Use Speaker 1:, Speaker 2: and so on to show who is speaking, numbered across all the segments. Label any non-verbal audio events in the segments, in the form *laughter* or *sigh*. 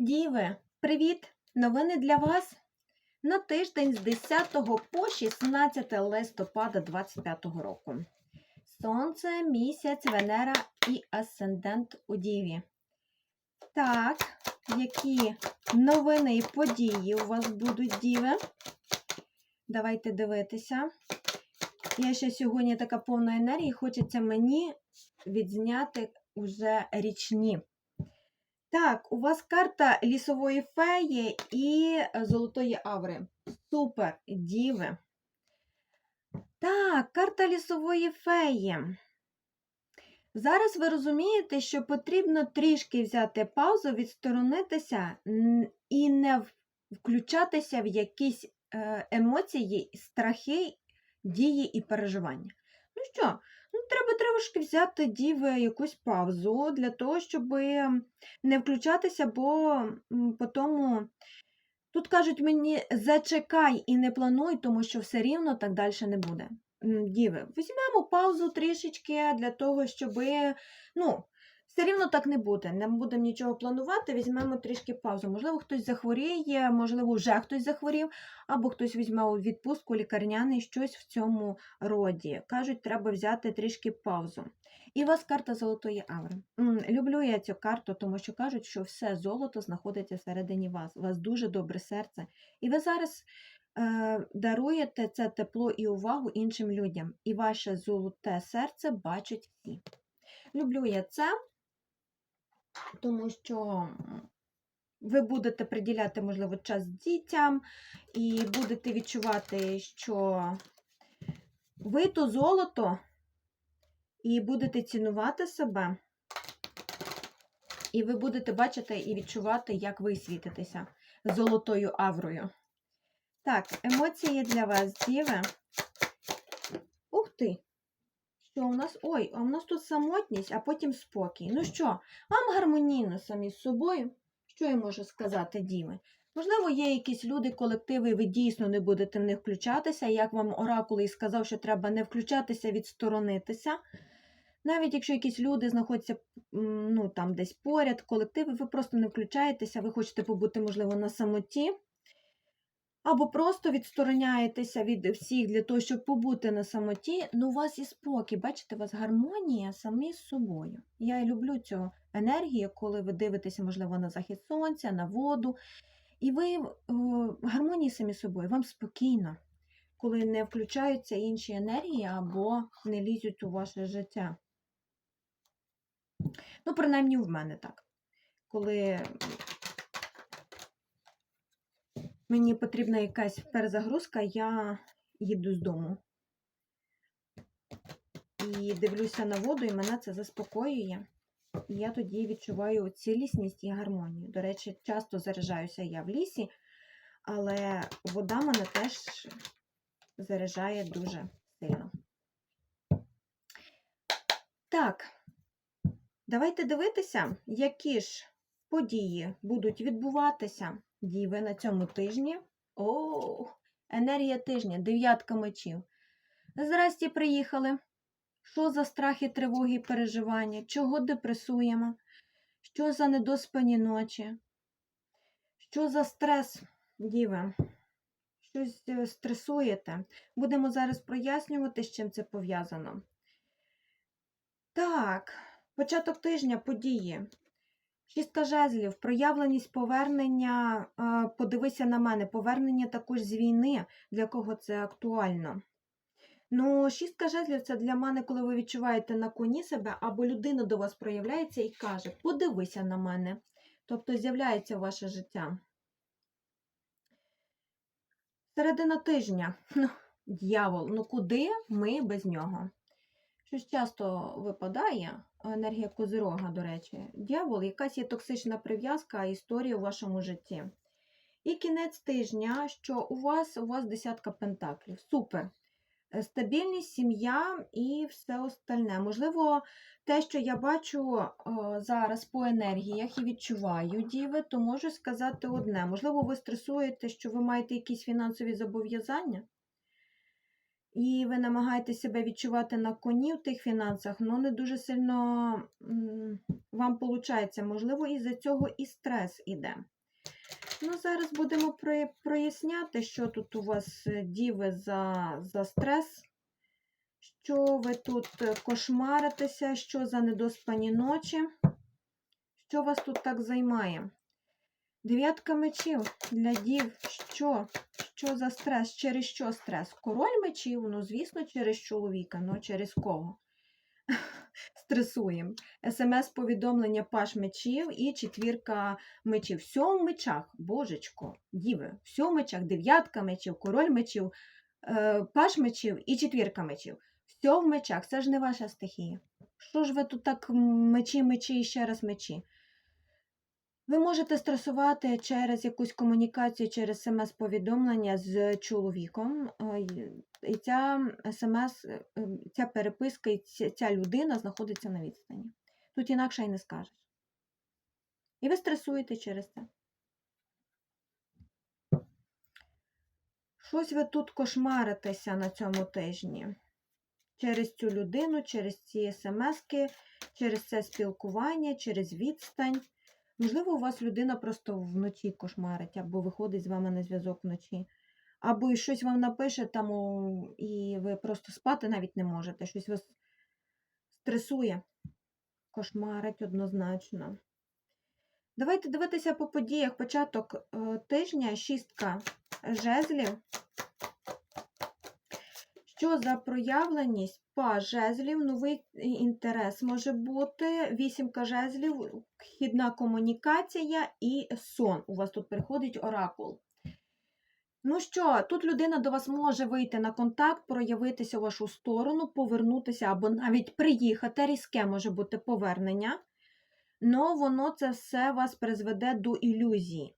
Speaker 1: Діви, привіт! Новини для вас на тиждень з 10 по 16 листопада 25 року. Сонце, місяць, Венера і Асцендент у Діві. Так, які новини і події у вас будуть, Діви? Давайте дивитися. Я ще сьогодні така повна енергії, хочеться мені відзняти уже річні. Так, у вас карта лісової феї і е, золотої аври. Супер, діви. Так, карта лісової феї. Зараз ви розумієте, що потрібно трішки взяти паузу, відсторонитися і не включатися в якісь е, емоції, страхи, дії і переживання. Ну що, трошки взяти діви якусь паузу для того, щоб не включатися, бо по тому тут кажуть мені зачекай і не плануй, тому що все рівно так далі не буде. Діви, візьмемо паузу трішечки для того, щоб ну, все рівно так не буде. Не будемо нічого планувати, візьмемо трішки паузу. Можливо, хтось захворіє, можливо, вже хтось захворів, або хтось візьме у відпустку лікарняний, щось в цьому роді. Кажуть, треба взяти трішки паузу. І у вас карта золотої аври. Люблю я цю карту, тому що кажуть, що все золото знаходиться всередині вас. У вас дуже добре серце. І ви зараз е, даруєте це тепло і увагу іншим людям. І ваше золоте серце бачать всі. Люблю я це, тому що ви будете приділяти, можливо, час дітям, і будете відчувати, що ви то золото, і будете цінувати себе, і ви будете бачити і відчувати, як ви світитеся золотою аврою. Так, емоції для вас, діви. Ух ти! Що у нас? Ой, а у нас тут самотність, а потім спокій. Ну що, вам гармонійно самі з собою? Що я можу сказати, діви? Можливо, є якісь люди, колективи, і ви дійсно не будете в них включатися, як вам оракул і сказав, що треба не включатися, відсторонитися. Навіть якщо якісь люди знаходяться ну, там десь поряд, колективи, ви просто не включаєтеся, ви хочете побути, можливо, на самоті, або просто відстороняєтеся від всіх для того, щоб побути на самоті, ну у вас і спокій, бачите, у вас гармонія самі з собою. Я люблю цю енергію, коли ви дивитеся, можливо, на захід сонця, на воду, і ви в е, гармонії самі з собою, вам спокійно, коли не включаються інші енергії або не лізуть у ваше життя. Ну, принаймні в мене так. Коли мені потрібна якась перезагрузка, я їду з дому. І дивлюся на воду, і мене це заспокоює. І я тоді відчуваю цілісність і гармонію. До речі, часто заряджаюся я в лісі, але вода мене теж заряджає дуже сильно. Так, давайте дивитися, які ж події будуть відбуватися діви на цьому тижні. О, енергія тижня, дев'ятка мечів. Здрасті, приїхали. Що за страхи, тривоги і переживання? Чого депресуємо? Що за недоспані ночі? Що за стрес, діви? Щось е, стресуєте? Будемо зараз прояснювати, з чим це пов'язано. Так, початок тижня події. Шістка жезлів, проявленість повернення, е, подивися на мене, повернення також з війни, для кого це актуально. Ну, шістка жезлів це для мене, коли ви відчуваєте на коні себе, або людина до вас проявляється і каже, подивися на мене. Тобто з'являється ваше життя. Середина тижня. *laughs* Ну, дьявол, ну куди ми без нього? Щось часто випадає, енергія козирога, до речі. Дьявол, якась є токсична прив'язка, історія у вашому житті. І кінець тижня, що у вас у вас десятка пентаклів. Супер. Е, Стабільність, сім'я і все остальне. Можливо, те, що я бачу о, зараз по енергіях і відчуваю діви, то можу сказати одне. Можливо, ви стресуєте, що ви маєте якісь фінансові зобов'язання. І ви намагаєтесь себе відчувати на коні в тих фінансах, але не дуже сильно вам виходить. Можливо, із-за цього і стрес іде. Ну, зараз будемо проясняти, що тут у вас е, діви за, за стрес, що ви тут е, кошмаритеся, що за недоспані ночі, що вас тут так займає. Дев'ятка мечів для дів. Що? Що за стрес? Через що стрес? Король мечів, ну, звісно, через чоловіка, ну через кого? *laughs* Стресуємо. СМС-повідомлення паш мечів і четвірка мечів. Все в мечах, божечко, діви, все в мечах, дев'ятка мечів, король мечів, е, паш мечів і четвірка мечів. Все в мечах, це ж не ваша стихія. Що ж ви тут так мечі, мечі і ще раз мечі? Ви можете стресувати через якусь комунікацію, через смс-повідомлення з чоловіком. е, І ця смс, е, ця переписка і ця людина знаходиться на відстані. Тут інакше й не скажеш. І ви стресуєте через це. Щось ви тут кошмаритеся на цьому тижні. Через цю людину, через ці смски, через це спілкування, через відстань. Можливо, у вас людина просто вночі кошмарить, або виходить з вами на зв'язок вночі, або щось вам напише там, і ви просто спати навіть не можете. Щось вас стресує, кошмарить однозначно. Давайте дивитися по подіях. Початок е, тижня, шістка жезлів. Що за проявленість? Па жезлів, новий інтерес може бути. Вісімка жезлів, вхідна комунікація і сон. У вас тут приходить оракул. Ну що, тут людина до вас може вийти на контакт, проявитися у вашу сторону, повернутися або навіть приїхати. Різке може бути повернення. Но воно це все вас призведе до ілюзії.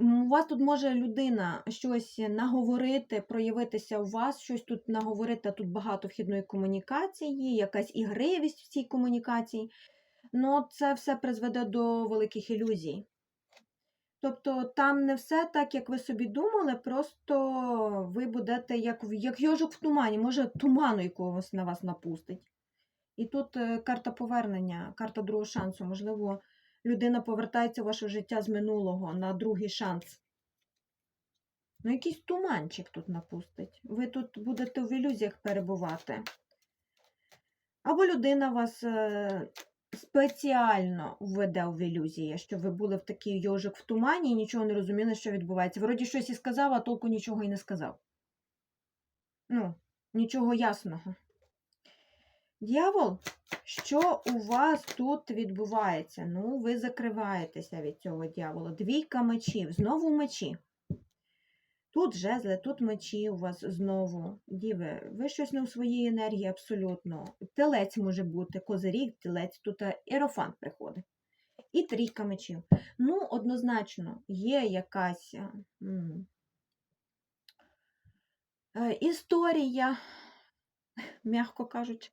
Speaker 1: У вас тут може людина щось наговорити, проявитися у вас, щось тут наговорити, а тут багато вхідної комунікації, якась ігривість в цій комунікації. Ну, це все призведе до великих ілюзій. Тобто там не все так, як ви собі думали, просто ви будете як, як йожик в тумані, може туману якогось на вас напустить. І тут е, карта повернення, карта другого шансу. Можливо, людина повертається в ваше життя з минулого на другий шанс. Ну, якийсь туманчик тут напустить. Ви тут будете в ілюзіях перебувати. Або людина вас е, спеціально введе в ілюзії, щоб ви були в такий йожик в тумані і нічого не розуміли, що відбувається. Вроді щось і сказав, а толку нічого і не сказав. Ну, нічого ясного. Дьявол, що у вас тут відбувається? Ну, ви закриваєтеся від цього дьявола. Двійка мечів, знову мечі. Тут жезли, тут мечі у вас знову. Діви, ви щось не у своїй енергії абсолютно. Телець може бути, козиріг, телець, тут ерофант приходить. І трійка мечів. Ну, однозначно, є якась е, м, е, історія, м'яко кажучи,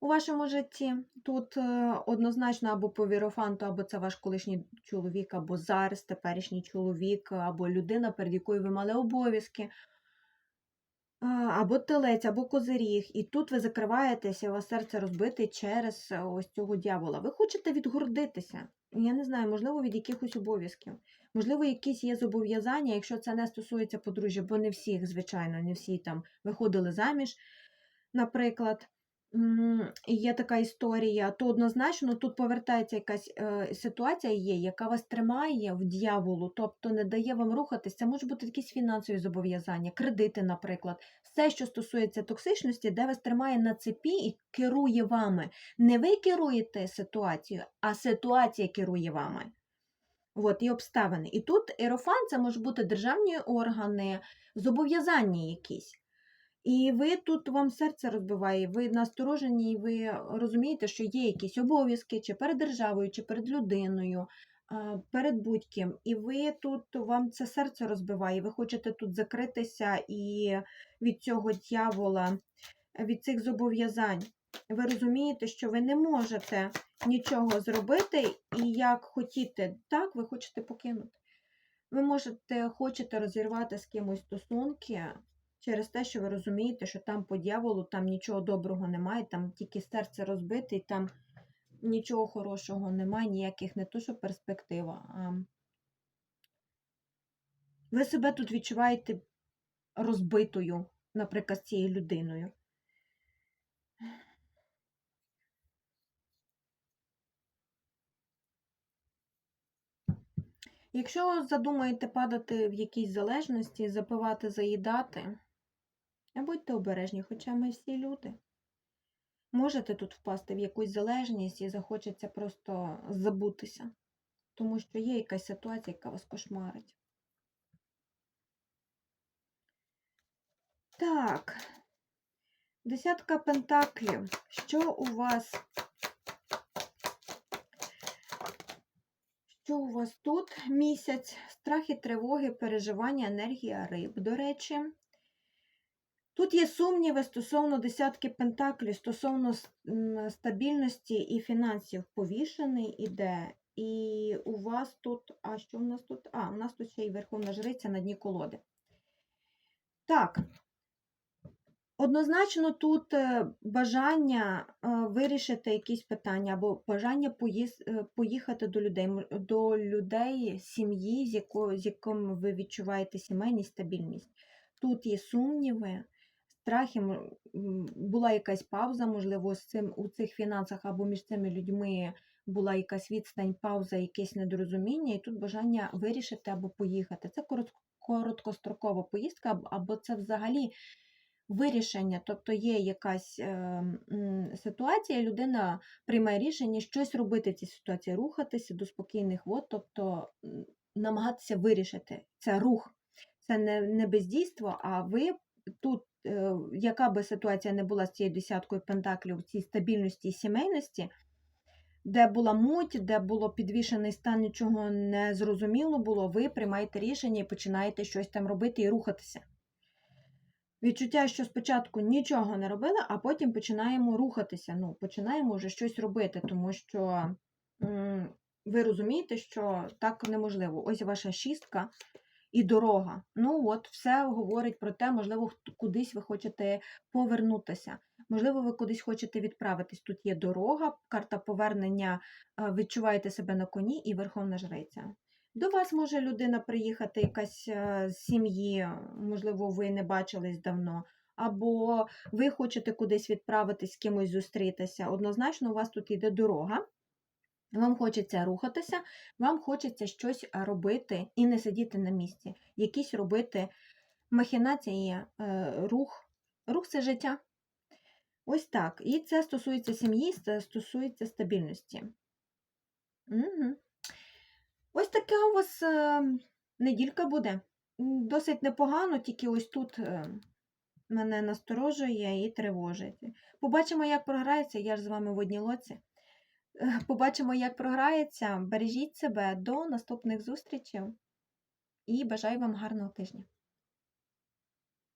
Speaker 1: у вашому житті. Тут е, однозначно або по вірофанту, або це ваш колишній чоловік, або зараз теперішній чоловік, або людина, перед якою ви мали обов'язки, або телець, або козиріг. І тут ви закриваєтеся, у вас серце розбите через е, ось цього дьявола. Ви хочете відгордитися. Я не знаю, можливо, від якихось обов'язків. Можливо, якісь є зобов'язання, якщо це не стосується подружжя, бо не всіх, звичайно, не всі там виходили заміж, наприклад. Є така історія, то однозначно тут повертається якась е, ситуація, є, яка вас тримає в дьяволу, тобто не дає вам рухатись. Це можуть бути якісь фінансові зобов'язання, кредити, наприклад, все, що стосується токсичності, де вас тримає на цепі і керує вами. Не ви керуєте ситуацією, а ситуація керує вами. От, і обставини. І тут ерофан це може бути державні органи, зобов'язання якісь. І ви тут вам серце розбиває, ви насторожені, і ви розумієте, що є якісь обов'язки чи перед державою, чи перед людиною, перед будь-ким. І ви тут вам це серце розбиває, ви хочете тут закритися і від цього дьявола, від цих зобов'язань. Ви розумієте, що ви не можете нічого зробити, і як хотіте, так, ви хочете покинути. Ви можете, хочете розірвати з кимось стосунки, Через те, що ви розумієте, що там по дьяволу там нічого доброго немає, там тільки серце розбите, і там нічого хорошого немає, ніяких не то, що перспектива, а ви себе тут відчуваєте розбитою, наприклад, з цією людиною. Якщо задумаєте падати в якійсь залежності, запивати, заїдати, не будьте обережні, хоча ми всі люди. Можете тут впасти в якусь залежність і захочеться просто забутися, тому що є якась ситуація, яка вас кошмарить. Так, десятка пентаклів. Що у вас? Що у вас тут? Місяць, страхи, тривоги, переживання, енергія риб, до речі. Тут є сумніви стосовно десятки пентаклів, стосовно стабільності і фінансів. Повішений іде. І у вас тут, а що в нас тут? А, у нас тут ще й Верховна Жриця на дні колоди. Так. Однозначно тут е, бажання е, вирішити якісь питання або бажання е, поїхати до людей, до людей сім'ї, з якими ви відчуваєте сімейність, стабільність. Тут є сумніви, страхи, була якась пауза, можливо, з цим у цих фінансах або між цими людьми була якась відстань, пауза, якесь недорозуміння, і тут бажання вирішити або поїхати. Це короткострокова поїздка, або це взагалі вирішення, тобто є якась е, ситуація, людина приймає рішення щось робити в цій ситуації, рухатися до спокійних вод, тобто намагатися вирішити. Це рух, це не, не бездійство, а ви тут, яка би ситуація не була з цією десяткою пентаклів, цій стабільності і сімейності, де була муть, де було підвішений стан, нічого не зрозуміло було, ви приймаєте рішення і починаєте щось там робити і рухатися. Відчуття, що спочатку нічого не робили, а потім починаємо рухатися. Ну, починаємо вже щось робити, тому що ви розумієте, що так неможливо. Ось ваша шістка і дорога. Ну, от, все говорить про те, можливо, кудись ви хочете повернутися. Можливо, ви кудись хочете відправитись. Тут є дорога, карта повернення, відчуваєте себе на коні і верховна жриця. До вас може людина приїхати, якась е, з сім'ї, можливо, ви не бачились давно, або ви хочете кудись відправитись, з кимось зустрітися. Однозначно, у вас тут йде дорога. Вам хочеться рухатися, вам хочеться щось робити і не сидіти на місці. Якісь робити махінації, е, рух. Рух це життя. Ось так. І це стосується сім'ї, це стосується стабільності. Угу. Ось така у вас е, неділька буде. Досить непогано, тільки ось тут е, мене насторожує і тривожить. Побачимо, як програється. Я ж з вами в одній лоці. Е, Побачимо, як програється. Бережіть себе до наступних зустрічей і бажаю вам гарного тижня.